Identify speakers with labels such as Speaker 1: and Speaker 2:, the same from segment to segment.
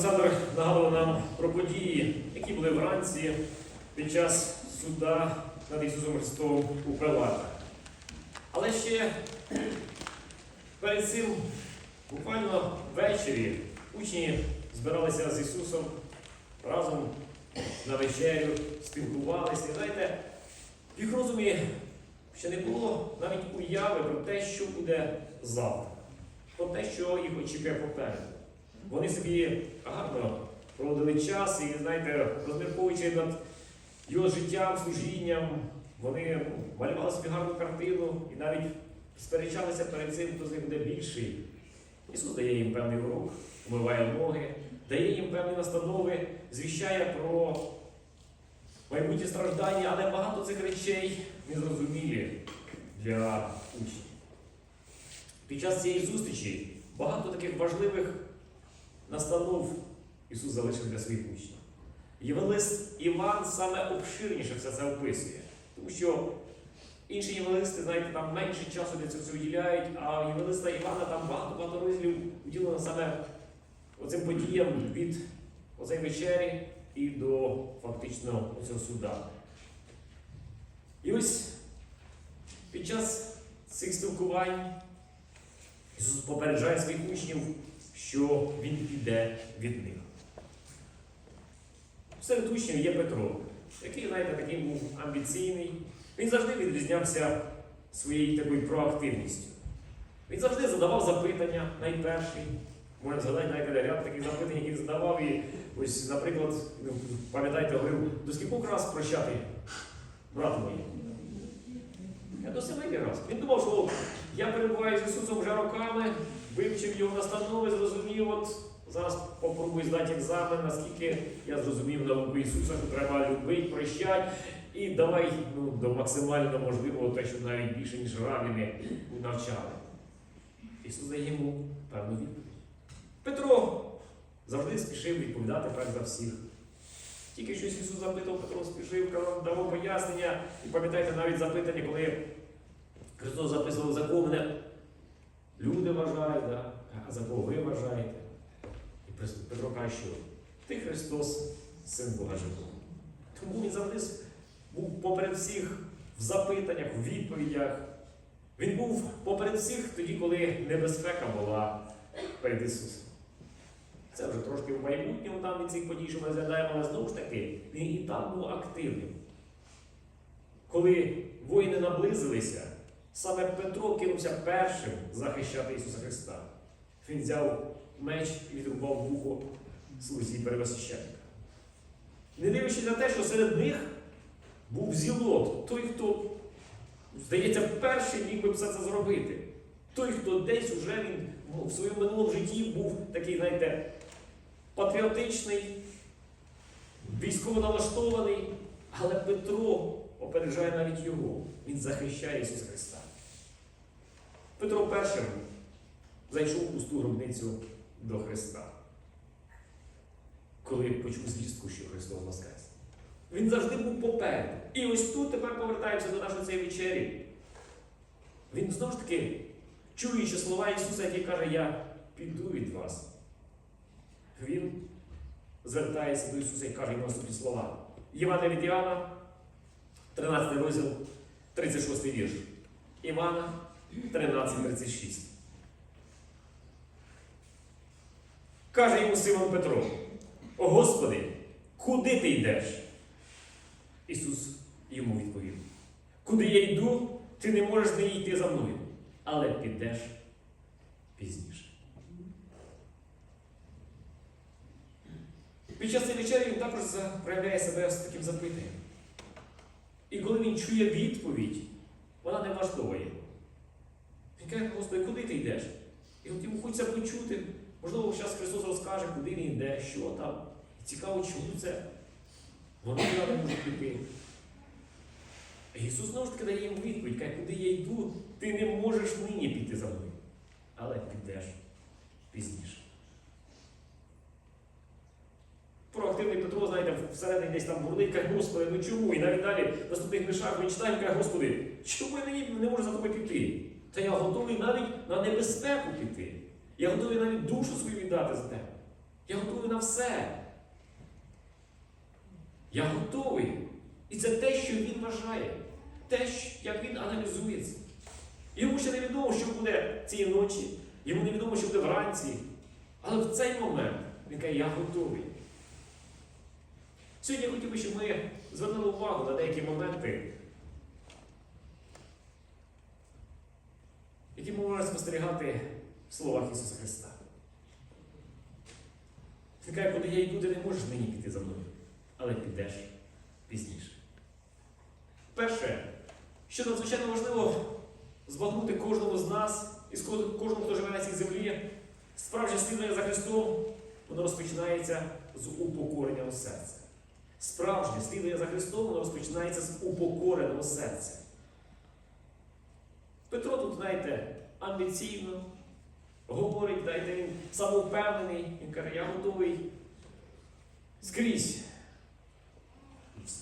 Speaker 1: Олександр нагадував нам про події, які були вранці під час суда над Ісусом Христом у Пилата. Але ще перед цим, буквально ввечері, учні збиралися з Ісусом разом на вечерю, спілкувалися. І знаєте, в їх розумі ще не було навіть уяви про те, що буде завтра, про те, що їх очікує попереду. Вони собі гарно проводили час і, знаєте, розмірковуючи над його життям, служінням, вони малювали собі гарну картину і навіть сперечалися перед цим, хто з них буде більший. Ісус дає їм певний урок, вмиває ноги, дає їм певні настанови, звіщає про майбутні страждання, але багато цих речей незрозумілі для учнів. Під час цієї зустрічі багато таких важливих настанов Ісус залишив для своїх учнів. Євангелист Іван саме обширніше все це описує, тому що інші євангелисти, знаєте, там менше часу для цього виділяють, а євангелиста Івана там багато-багато розділів уділено саме оцим подіям від оцей вечері і до фактично цього суда. І ось під час цих спілкувань Ісус попереджає своїх учнів, що Він піде від них. Серед учнів є Петро, який, знаєте, такий був амбіційний. Він завжди відрізнявся своєю такою проактивністю. Він завжди задавав запитання найперший. Можна згадати навіть ряд таких запитань, які задавав. І ось, наприклад, ну, пам'ятаєте, говорив, до скількох раз прощати, брат мої? Я до семи раз. Він думав, що я перебуваю з Ісусом вже роками, вивчив його настанови, зрозумів, от зараз попробую здати екзамен, наскільки я зрозумів науку Ісуса, що треба любити, прощати. І давай ну, до максимально можливого, те, що навіть більше, ніж равіни навчали. Ісус дає йому певну відповідь. Петро завжди спішив відповідати перш за всіх. Тільки щось Ісус запитав, Петро спішив, давав пояснення. І пам'ятаєте навіть запитання, коли Христос записував, за кого мене люди вважають, да? а за кого ви вважаєте. І Петро каже, що ти Христос, син Бога Живого. Тому він завжди був поперед всіх в запитаннях, в відповідях. Він був поперед всіх тоді, коли небезпека була перед Ісусом. Це вже трошки в майбутньому там від цих подій, що ми розглядаємо, але знову ж таки, він і там був активним. Коли воїни наблизилися, саме Петро кинувся першим захищати Ісуса Христа. Він взяв меч і відрубав вухо слузі первосвященника. Не дивлячись на те, що серед них був зілот, той, хто, здається, перший міг би все це зробити. Той, хто десь уже він в своєму минулому житті був такий, знаєте, патріотичний, військово налаштований, але Петро опереджає навіть його. Він захищає Ісуса Христа. Петро першим зайшов у пусту гробницю до Христа, коли почув звістку, що Христос Воскрес. Він завжди був попереду. І ось тут тепер повертаємося до нашої цієї вечері. Він знову ж таки, чуючи слова Ісуса, який каже, я піду від вас. Він звертається до Ісуса і каже йому наступні слова. Івана від Іоанна, 13 розділ, 36 вірш. Івана 13,36. Каже йому Симон Петро: О Господи, куди ти йдеш? Ісус йому відповів: Куди я йду, ти не можеш не йти за мною, але підеш пізніше. Під час цієї вечері він також проявляє себе з таким запитанням. І коли він чує відповідь, вона не влаштовує. Він каже, Господи, куди ти йдеш? І от йому хочеться почути. Можливо, зараз Христос розкаже, куди він йде, що там. Цікаво, чому це. Вони не можуть піти. Ісус знову ж таки дає йому відповідь, каже, куди я йду, ти не можеш нині піти за мною. Але підеш пізніше. Проактивний Петро, знаєте, всередині десь там бурлить, каже, Господи, ну чому? І навіть далі в наступних вишах він читає, каже, Господи, чому я не можу за тобою піти? Та я готовий навіть на небезпеку піти. Я готовий навіть душу свою віддати за тебе. Я готовий на все. Я готовий. І це те, що він вважає, те, як він аналізується. Йому ще не відомо, що буде цієї ночі, йому не відомо, що буде вранці. Але в цей момент він каже, я готовий. Сьогодні я хотів би, щоб ми звернули увагу на деякі моменти, які ми можемо спостерігати в словах Ісуса Христа. Він каже, куди я йду, ти не можеш нині піти за мною, але підеш пізніше. Перше, що надзвичайно важливо збагнути кожному з нас і кожному, хто живе на цій землі, справжнє слідування за Христом, воно розпочинається з упокореного серця. Справжнє слідування за Христом, воно розпочинається з упокореного серця. Петро тут, знаєте, амбіційно говорить, знаєте, він самовпевнений, він каже, я готовий скрізь.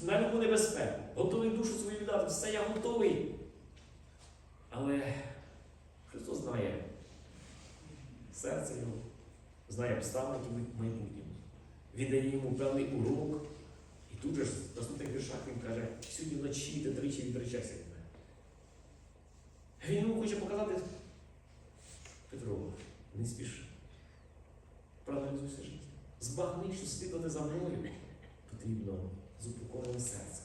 Speaker 1: На любу небезпеку, готовий душу свою віддати, все я готовий. Але Христос знає серце його, знає обставини в майбутньому. Він дає йому певний урок. І тут же ж в наступних віршах він каже, сьогодні вночі ти тричі відречешся від мене. Він йому хоче показати Петро, не спіши. Проаналізуй все життя. Збагни, що слідувати за мною потрібно з серцем.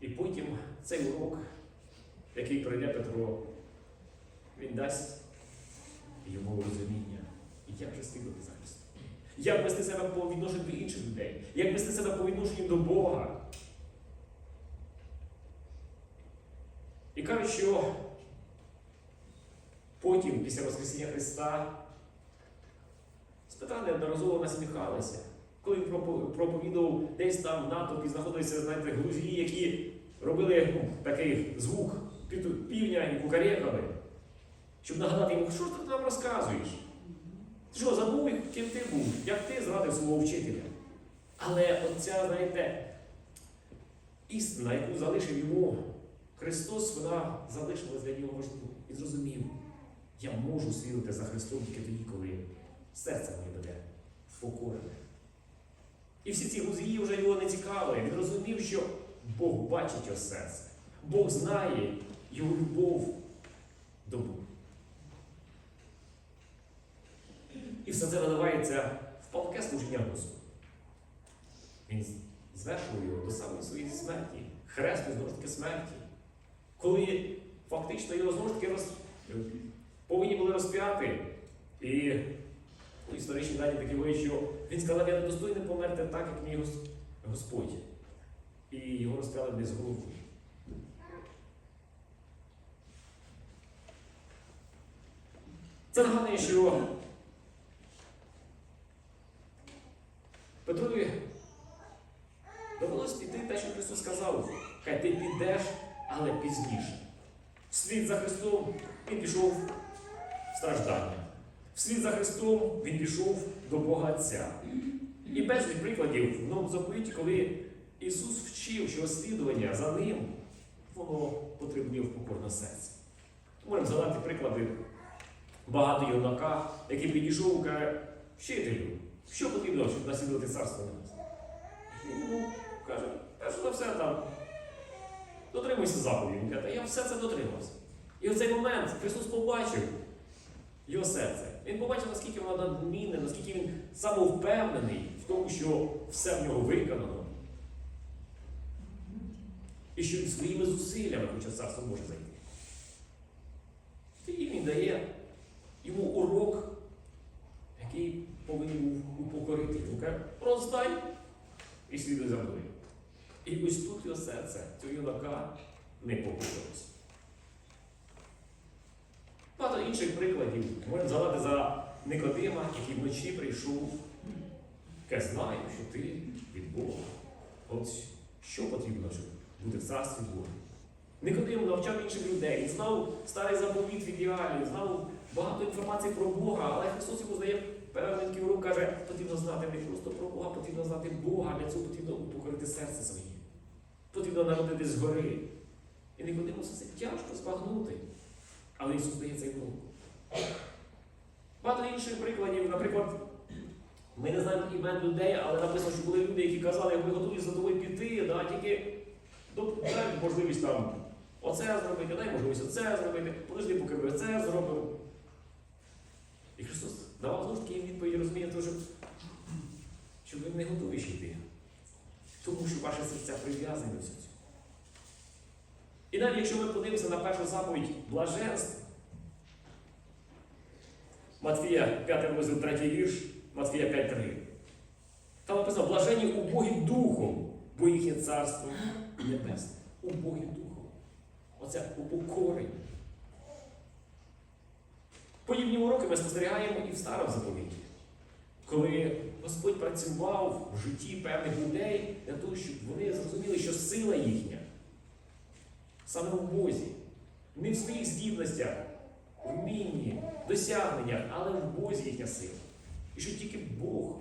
Speaker 1: І потім цей урок, який пройде Петро, він дасть йому розуміння, як же слідувати за. Як вести себе по відношенню до інших людей, як вести себе по відношенню до Бога. І кажуть, що потім, після Воскресіння Христа, з Петра неодноразово насміхалися. Коли він проповідував, десь там натовпі знаходилися, знаєте, глузі, які робили ну, такий звук півня і кукарекали, щоб нагадати йому, що ти нам розказуєш? Що, забув, ким ти був, як ти зрадив свого вчителя? Але оця, знаєте, істина, яку залишив йому Христос, вона залишилась для нього важливою. І зрозумів, я можу слідувати за Христом тільки тоді, коли серце моє буде впокорене. І всі ці глузії вже його не цікавили. Він розумів, що Бог бачить його серце. Бог знає його любов до Бога. І все це наливається в палке служіння Господу. Він звершував його до самої своєї смерті, хресту знову ж таки смерті. Коли фактично його знову ж таки роз... повинні були розп'яти. І ну, історичні дані такі говорять, що він сказав, я недостойний померти так, як мій Господь. І його розп'яли без голови. Це нагадує, що Петрові довелось піти те, що Христос сказав. Хай ти підеш, але пізніше. Вслід за Христом він пішов в страждання. Вслід за Христом він пішов до Бога Отця. І безліч прикладів в новому заповіті, коли Ісус вчив, що слідування за ним, воно потребує покорне серце. Можемо згадати приклади багато юнака, який підійшов каже, вчителю, що потрібно, щоб наслідувати царство небесне? Він йому каже, перш за все там, дотримуйся заповідей. Він каже, я все це дотримався. І в цей момент Христос побачив його серце. Він побачив, наскільки воно надмінне, наскільки він самовпевнений в тому, що все в нього виконано. І що він своїми зусиллями хоча царство може зайти. Тоді він дає йому урок, який повинен був упокорити. Він каже, роздай і слідуй за мною. І ось тут його серце, цього юнака не покорилося. Багато інших прикладів. Можемо згадати за Никодима, який вночі прийшов, каже, знаю, що ти від Бога. От що потрібно, щоб бути в царстві Бога. Никодим навчав інших людей, він знав старий заповіт в ідеалі, знав багато інформації про Бога, але Христос йому здає певний такий урок, каже, потрібно знати не просто про Бога, потрібно знати Бога, для цього потрібно упокорити серце своє. Потрібно народити згори. І Никодиму все це тяжко збагнути. Але Ісус дає цей урок. Багато інших прикладів. Наприклад, ми не знаємо імен людей, але написано, що були люди, які казали, ми готові за тобою піти, да, тільки дай можливість там оце зробити, дай можливість оце зробити, подожди, поки ми це зробимо. І Христос давав знову відповіді, розуміє, тому що, що ви не готові ще йти. Тому що ваше серця прив'язані до цього. І навіть якщо ми подивимося на першу заповідь блаженств, Матфія 5 розділ 3 вірш, Матфія 5.3. Там написано, блажені убогі духом, бо їхнє царство небесне. Убогі духом. Оце упокорення. Подібні уроки ми спостерігаємо і в старому заповіті, коли Господь працював в житті певних людей для того, щоб вони зрозуміли, що сила їхня саме в Бозі, не в своїх здібностях, вмінні, досягненнях, але в Бозі їхня сила. І що тільки Бог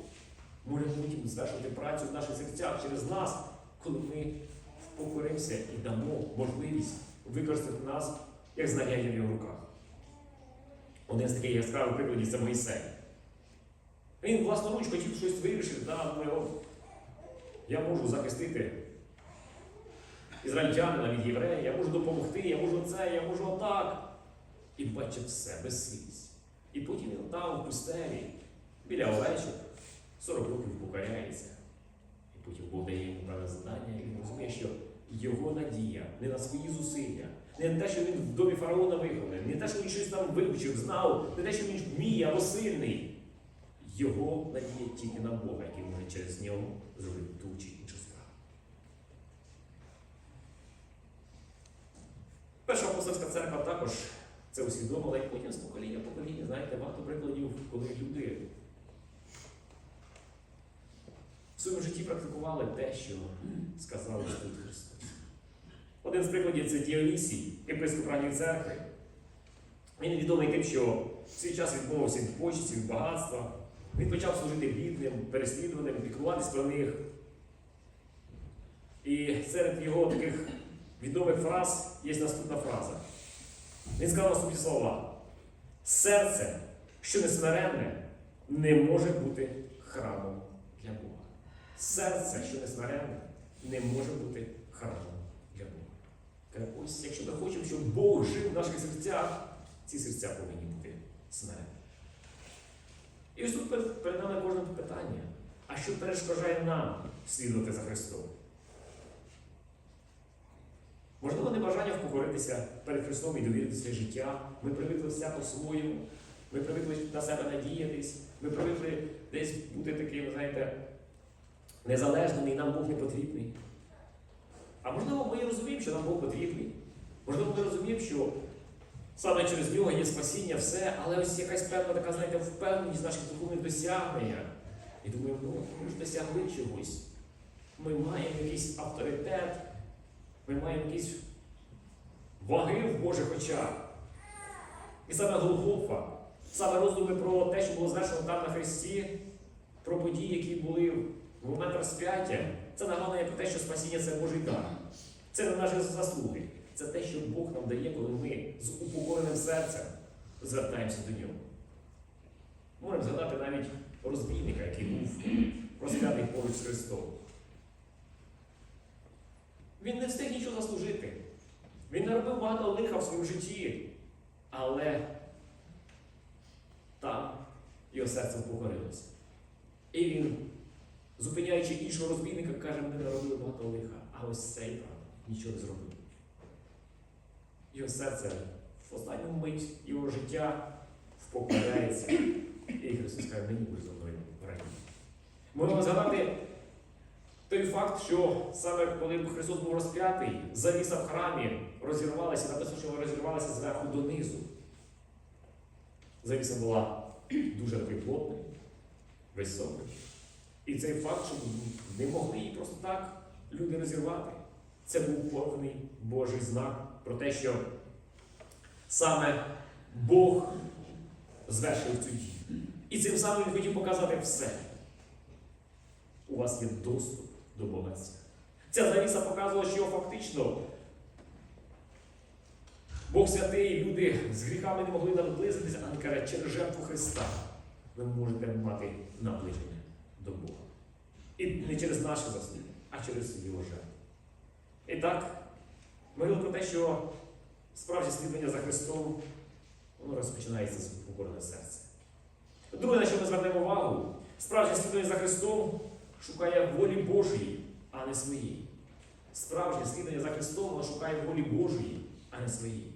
Speaker 1: може потім звершувати працю в наших серцях через нас, коли ми покоримося і дамо можливість використати нас як знаряддя в його руках. Один з таких яскравих прикладів це Моїсей. Він власноруч хотів щось вирішити, да, думає, «О, я можу захистити ізраїльтянина від єврея, я можу допомогти, я можу це, я можу отак. І бачить все, безсилість. І потім він там в пустелі, біля овечок, 40 років покоряється. І потім Бог дає йому певне завдання, і він розуміє, що його надія не на свої зусилля, не те, що він в домі фараона вихований, не те, що він щось там вивчив, знав, не те, що він вміє або сильний. Його надія тільки на Бога, який може через нього зробити ту чи іншу справу. Перша апостольська церква також це усвідомила, і потім з покоління покоління, знаєте, багато прикладів, коли люди в своєму житті практикували те, що сказав Господь Христос. Один з прикладів це Діонісій, єпископ ранньої церкви. Він відомий тим, що в свій час відмовився від почесті, від багатства. Він почав служити бідним, переслідуваним, піклуватись про них. І серед його таких відомих фраз є наступна фраза. Він сказав наступні слова. Серце, що не смиренне, не може бути храмом для Бога. Серце, що не смиренне, не може бути храмом Ось, якщо ми хочемо, щоб Бог жив в наших серцях, ці серця повинні бути смиренні. І ось тут перед, нами кожне питання. А що перешкоджає нам слідувати за Христом? Можливо, небажання впокоритися перед Христом і довірити своє життя. Ми привикли все по-своєму, ми привикли на себе надіятись, ми привикли десь бути таким, знаєте, незалежним і нам Бог не потрібний. А можливо, ми і розуміємо, що нам Бог потрібний. Можливо, ми розуміємо, що саме через нього є спасіння, все, але ось якась певна така, знаєте, впевненість наших духовних досягненнях. І думаємо, ну, ми ж досягли чогось. Ми маємо якийсь авторитет, ми маємо якісь ваги в Божих очах. І саме Голгофа, саме роздуми про те, що було звершено там на Христі, про події, які були в момент розп'яття, це нагадує про те, що спасіння це Божий дар. Це не наші заслуги. Це те, що Бог нам дає, коли ми з упокореним серцем звертаємося до нього. Можемо згадати навіть розбійника, який був розп'ятий поруч з Христом. Він не встиг нічого заслужити. Він не робив багато лиха в своєму житті, але там його серце покорилося. І він, зупиняючи іншого розбійника, каже, ми не робили багато лиха, а ось цей правда нічого не зробив. Його серце в останню мить його життя впокоряється. І Христос каже, мені буде зо мною раді. Можемо згадати той факт, що саме коли Христос був розп'ятий, завіса в храмі розірвалася, написано, що розірвалася зверху донизу. Завіса була дуже такий плотною, високою. І цей факт, що не могли її просто так люди розірвати, це був повний Божий знак про те, що саме Бог звершив цю дію. І цим самим він хотів показати все. У вас є доступ до багатства. Ця завіса показувала, що фактично Бог святий, люди з гріхами не могли наблизитися, а він каже, через жертву Христа ви можете мати наближення до Бога. І не через наші заслуги, а через його жертву. І так, ми говорили про те, що справжнє слідування за Христом воно розпочинається з покорене серця. Друге, на що ми звернемо увагу, справжнє слідування за Христом шукає волі Божої, а не своєї. Справжнє слідування за Христом воно шукає волі Божої, а не своєї.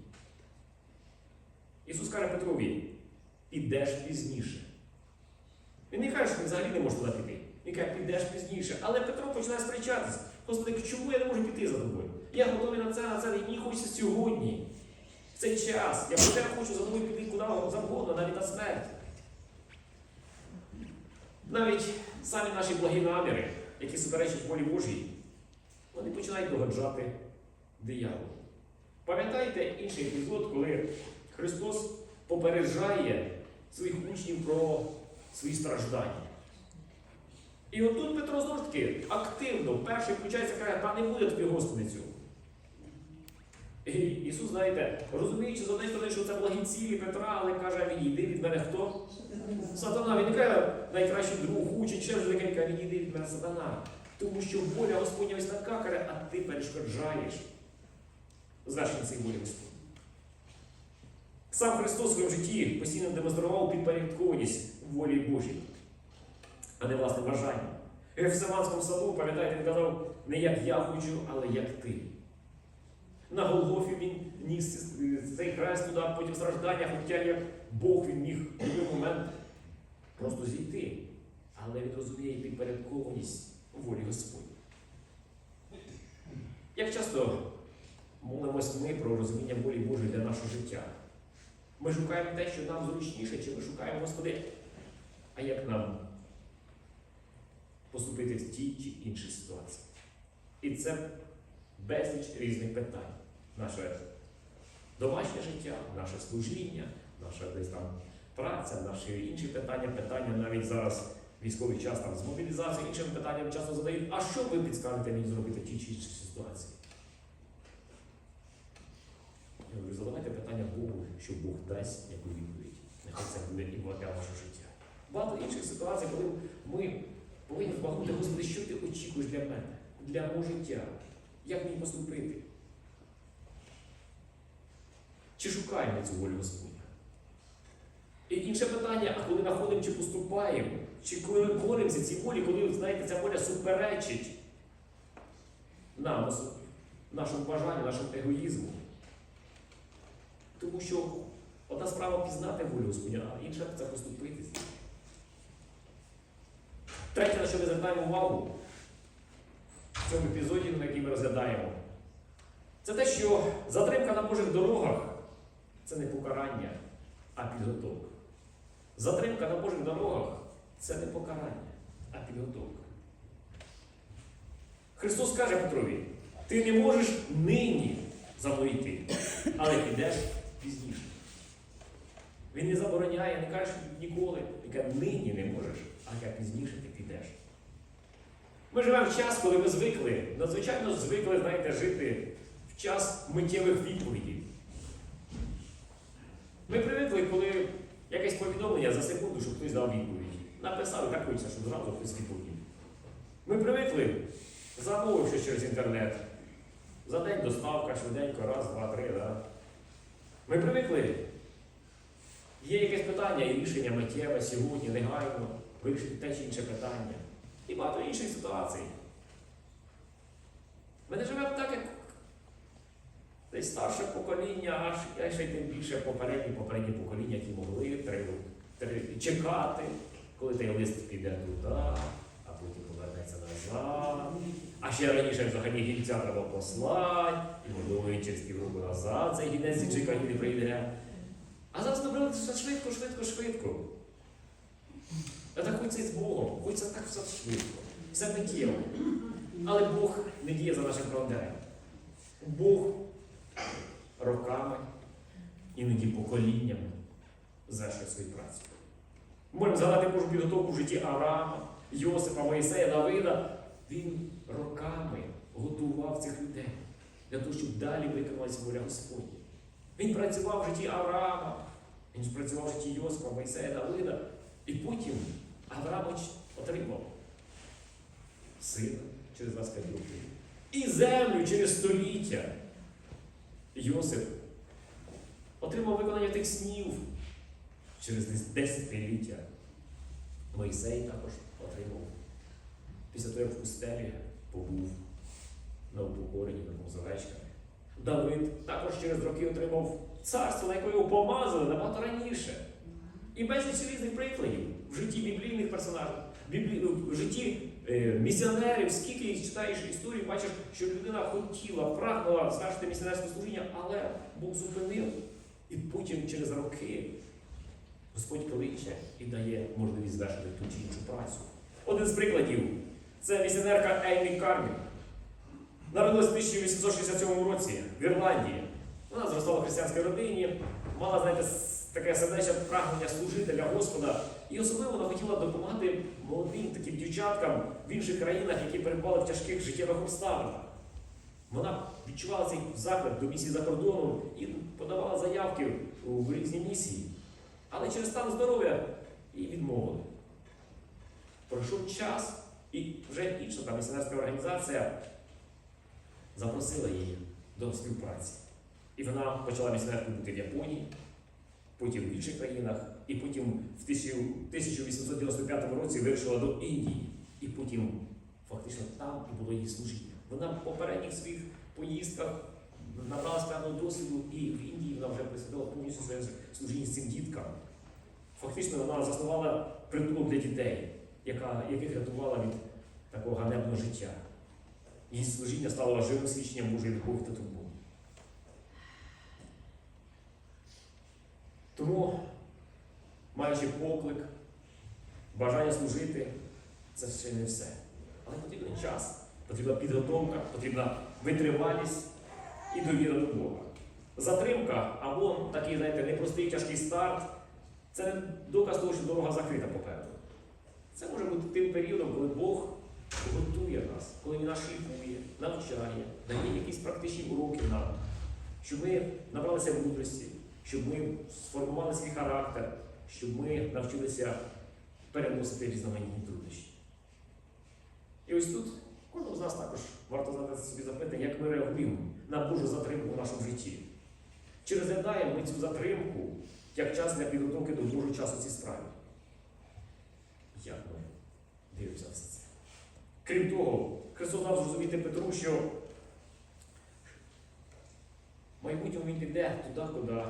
Speaker 1: Ісус каже Петрові, підеш пізніше. Він не каже, що він взагалі не може туди піти. Він каже, підеш пізніше. Але Петро починає сперечатися. Господи, чому я не можу піти за тобою? Я готовий на це, на це, мені хочеться сьогодні. В цей час. Я про тебе хочу за тобою піти куди завгодно, навіть на смерть. Навіть самі наші благі наміри, які суперечать волі Божій, вони починають догаджати дияволу. Пам'ятаєте інший епізод, коли Христос попереджає своїх учнів про свої страждання. І отут Петро знову ж таки активно, перший включається, каже, та не буде тобі. І Ісус, знаєте, розуміючи з однієї сторони, що це благі цілі Петра, але каже, відійди від мене хто? Сатана. Він каже найкращий друг, учить, ще вже каже, відійди від мене сатана. Тому що воля Господня ось така, каже, а ти перешкоджаєш звершення цієї волі Господні. Сам Христос у своєму житті постійно демонстрував підпорядкованість волі Божій, а не власне бажання. В Гефсиманському саду, пам'ятаєте, він казав, не як я хочу, але як ти. На Голгофі він ніс цей хрест туди, потім страждання, хоча як Бог він міг в будь-який момент просто зійти. Але він розуміє підпорядкованість волі Господні. Як часто молимось ми про розуміння волі Божої для нашого життя? Ми шукаємо те, що нам зручніше, чи ми шукаємо, Господи, а як нам поступити в тій чи іншій ситуації? І це безліч різних питань. Наше домашнє життя, наше служіння, наша десь там праця, наші інші питання, питання навіть зараз військовий час там з мобілізацією, іншим питанням часто задають, а що ви підскажете мені зробити в тій чи іншій ситуації? Я говорю, задавайте питання Богу, що Бог дасть яку відповідь. Нехай це буде і для вашого життя. Багато інших ситуацій, коли ми повинні збагнути, Господи, що ти очікуєш для мене, для мого життя, як мені поступити? Чи шукаємо цю волю Господня? І інше питання, а коли знаходимо, чи поступаємо, чи коли ми боремося цій волі, коли, знаєте, ця воля суперечить нам, нашому бажанню, нашому егоїзму. Тому що одна справа пізнати волю Господня, а інша це поступити з ним. Третє, на що ми звертаємо увагу в цьому епізоді, який ми розглядаємо, це те, що затримка на Божих дорогах це не покарання, а підготовка. Затримка на Божих дорогах це не покарання, а підготовка. Христос каже Петрові, ти не можеш нині за але підеш пізніше. Він не забороняє, не каже ніколи. Каже, нині не можеш, а каже, пізніше ти підеш. Ми живемо в час, коли ми звикли, надзвичайно звикли, знаєте, жити в час миттєвих відповідей. Ми привикли, коли якесь повідомлення за секунду, щоб хтось дав відповідь. Написав і так хочеться, щоб зразу хтось відповів. Ми привикли, замовивши через інтернет. За день доставка, швиденько, раз, два, три. Да? Ми привикли. Є якесь питання і рішення миттєве сьогодні, негайно, вирішити те чи інше питання. І багато інших ситуацій. Ми не живемо так, як десь старше покоління, аж ще й тим більше попередні попередні покоління, які могли три, три, чекати, коли той лист піде туди, а потім повернеться назад. А ще раніше взагалі гільця треба послати, і можливо через півроку назад цей гінець чекання не прийде. А зараз добре, все швидко, швидко, швидко. А так хочеться з Богом, хочеться так все швидко, все миттєво. Але Бог не діє за нашим календарем. Бог роками, іноді поколіннями звершує свою працю. Можемо згадати Божу підготовку в житті Авраама, Йосипа, Моїсея, Давида. Він роками готував цих людей для того, щоб далі виконалась воля Господня. Він працював в житті Авраама, він працював в житті Йосипа, Моїсея, Давида. І потім Авраамович отримав сина через 25 років. І землю через століття. Йосип отримав виконання тих снів через десятиліття. Мойсей також отримав. Після того, як в пустелі побув на упокоренні на мозовечками. Давид також через роки отримав царство, на яке його помазали набагато раніше. І безліч різних прикладів в житті біблійних персонажів, біблі... в житті е, місіонерів, скільки їх читаєш історії, бачиш, що людина хотіла, прагнула звершити місіонерське служіння, але Бог зупинив. І потім через роки Господь кличе і дає можливість звершити ту чи іншу працю. Один з прикладів це місіонерка Еймі Кармін. Народилась в 1867 році в Ірландії. Вона зростала в християнській родині, мала, знаєте, таке сердечне прагнення служити для Господа. І особливо вона хотіла допомагати молодим таким дівчаткам в інших країнах, які перебували в тяжких життєвих обставинах. Вона відчувала цей заклик до місії за кордоном і подавала заявки в різні місії. Але через стан здоров'я їй відмовили. Пройшов час, і вже інша та місіонерська організація запросила її до співпраці. І вона почала місіонеркою бути в Японії, потім в інших країнах, і потім в 1895 році вирішила до Індії. І потім фактично там і було її служіння. Вона в попередніх своїх поїздках набралась певного досвіду, і в Індії вона вже присвятила повністю своє служіння з цим діткам. Фактично вона заснувала притулок для дітей, яка, яких рятувала від такого ганебного життя. Її служіння стало живим свідченням Божої любові та турботи. Тому, маючи поклик, бажання служити, це ще не все. Але потрібен час, потрібна підготовка, потрібна витривалість і довіра до Бога. Затримка або такий, знаєте, непростий тяжкий старт це доказ того, що дорога закрита попереду. Це може бути тим періодом, коли Бог готує нас, коли Він нас шліфує, навчає, дає якісь практичні уроки нам, щоб ми набралися мудрості, щоб ми сформували свій характер, щоб ми навчилися переносити різноманітні труднощі. І ось тут кожному з нас також варто задати собі запитання, як ми реагуємо на Божу затримку в нашому житті. Чи розглядаємо ми цю затримку як час для підготовки до Божого часу цій справі? Як ми дивимося все це? Крім того, Христос дав зрозуміти Петру, що майбутньому він піде туди, куди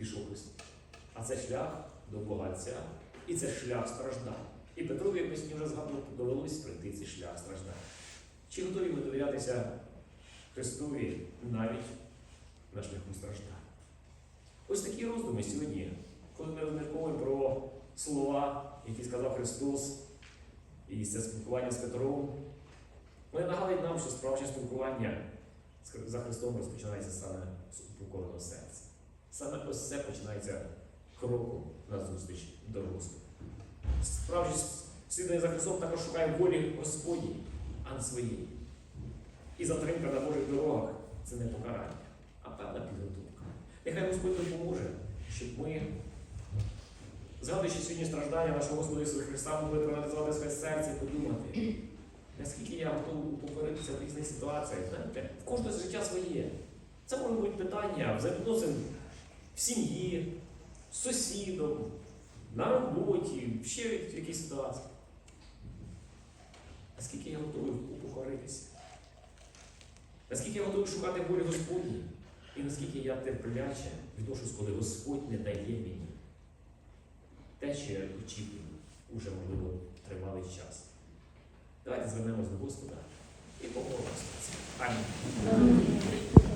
Speaker 1: пішов Христос. А це шлях до багаття, і це шлях страждань. І Петрові, як вже згадували, довелось пройти цей шлях страждань. Чи готові ми довірятися Христові навіть на шляху страждань? Ось такі роздуми сьогодні, коли ми розмірковуємо про слова, які сказав Христос, і це спілкування з Петром, вони нагадують нам, що справжнє спілкування за Христом розпочинається саме з упокореного серця. Саме ось це починається кроком на зустріч до Господа. Справжнє слідування за Христом також шукає волі Господній, а не своєї. І затримка на Божих дорогах це не покарання, а певна підготовка. Нехай Господь допоможе, щоб ми, згадуючи сьогодні страждання нашого Господа Ісуса Христа, могли проаналізувати своє серце і подумати, наскільки я готовий покоритися в різних ситуаціях. Знаєте, в кожного життя своє. Це може бути питання взаємодносин в сім'ї, з сусідом, на роботі, ще в якійсь ситуації. Наскільки я готовий упокоритися? Наскільки я готовий шукати волі Господні? І наскільки я терпляче відношусь, коли Господь не дає мені те, що я очікую, уже, можливо, тривалий час. Давайте звернемось до Господа і помолимося. Амінь.